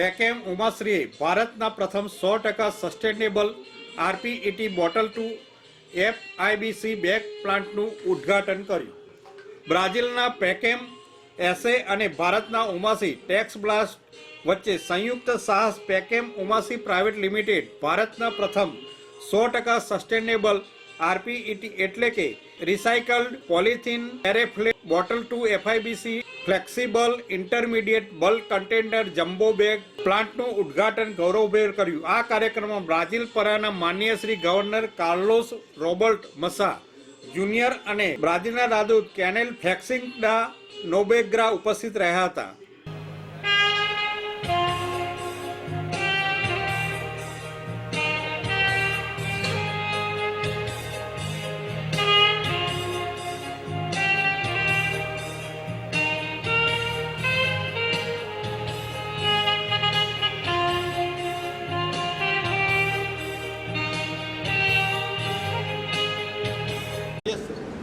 પેકેમ ઉમાશ્રીએ ભારતના પ્રથમ સો ટકા sustainable RPET bottle to FIBC bag પ્લાન્ટનું ઉદ્ઘાટન કર્યું. બ્રાઝિલના પેકેમ એસે અને ભારતના ઉમાસી ટેક્સ બ્લાસ્ટ વચ્ચે સંયુક્ત સાહસ પેકેમ ઉમાસી પ્રાઇવેટ લિમિટેડ ભારતના પ્રથમ સો ટકા સસ્ટેનેબલ આરપીઈટી એટલે કે recycled polythene એરેફ્લે bottle to FIBC, flexible, intermediate, bulk container, jumbo bag, પ્લાન્ટનું ઉદ્ઘાટન ગૌરવભેર કર્યું. આ કાર્યક્રમમાં બ્રાઝિલ પરાના માન્ય Shri governor Carlos Robert Masa junior અને બ્રાઝિલના રાજદૂત કેનેલ ફ્લેક્સિંગના નોબેગ્રા ઉપસ્થિત રહ્યા હતા.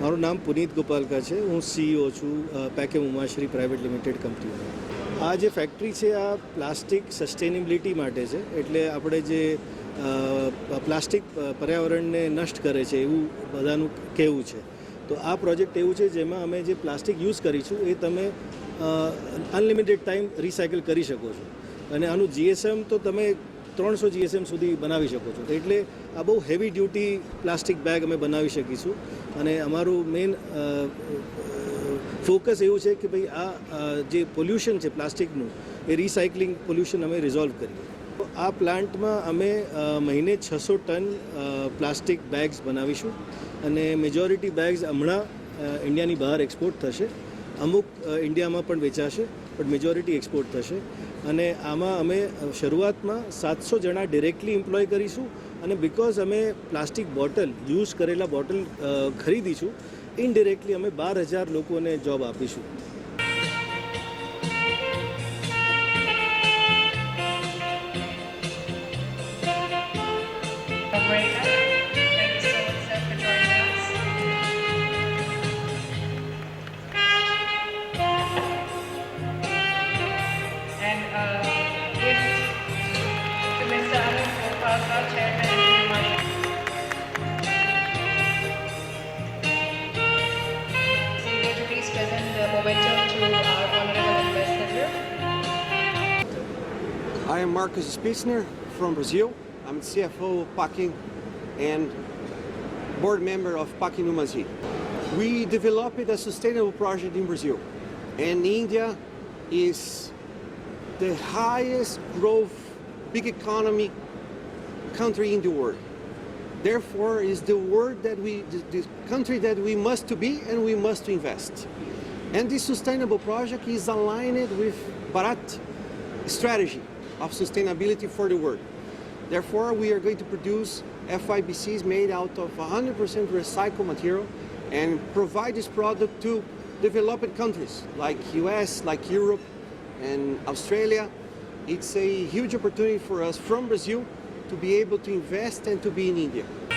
મારું નામ પુનીત ગોપાલકા છે. હું સીઈઓ છું Packem Umasree private limited company આ જે ફેક્ટરી છે, આ પ્લાસ્ટિક સસ્ટેનેબિલિટી માટે છે. એટલે આપણે જે પ્લાસ્ટિક પર્યાવરણને નષ્ટ કરે છે, એવું બધાનું કહેવું છે. તો આ પ્રોજેક્ટ એવું છે, જેમાં અમે જે પ્લાસ્ટિક યુઝ કરીશું, એ તમે અનલિમિટેડ ટાઈમ રિસાયકલ કરી શકો છો. અને આનું જીએસએમ તો તમે ત્રણસો જીએસએમ સુધી બનાવી શકો છો. એટલે આ બહુ હેવી ડ્યુટી પ્લાસ્ટિક બેગ અમે બનાવી શકીશું. અને અમારું મેઇન ફોકસ એવું છે કે ભાઈ આ જે પોલ્યુશન છે પ્લાસ્ટિકનું એ રિસાયકલિંગ પોલ્યુશન અમે રિઝોલ્વ કરીએ. આ પ્લાન્ટમાં અમે મહિને છસો ટન પ્લાસ્ટિક બેગ્સ બનાવીશું. અને મેજોરિટી બેગ્સ હમણાં ઇન્ડિયાની બહાર એક્સપોર્ટ થશે. અમુક ઇન્ડિયામાં પણ વેચાશે, પણ મેજોરિટી એક્સપોર્ટ થશે. અને આમાં અમે શરૂઆતમાં સાતસો જણા ડિરેક્ટલી એમ્પ્લોય કરીશું અને બિકોઝ અમે પ્લાસ્ટિક બોટલ યુઝ કરેલા બોટલ ખરીદીશું ઇનડિરેક્ટલી અમે બાર હજાર લોકોને જોબ આપીશું. The to our? I am Marcus Spitzner from Brazil. I'm CFO of Packing and board member of Packing Numazi. We developed a sustainable project in Brazil, and India is the highest growth, big economy country in the world. Therefore, is the world that we, the, the country that we must to be and we must invest. And this sustainable project is aligned with Bharat strategy of sustainability for the world. Therefore, we are going to produce FIBCs made out of 100% recycled material and provide this product to developed countries like US, like Europe, and Australia. It's a huge opportunity for us from Brazil to be able to invest and to be in India.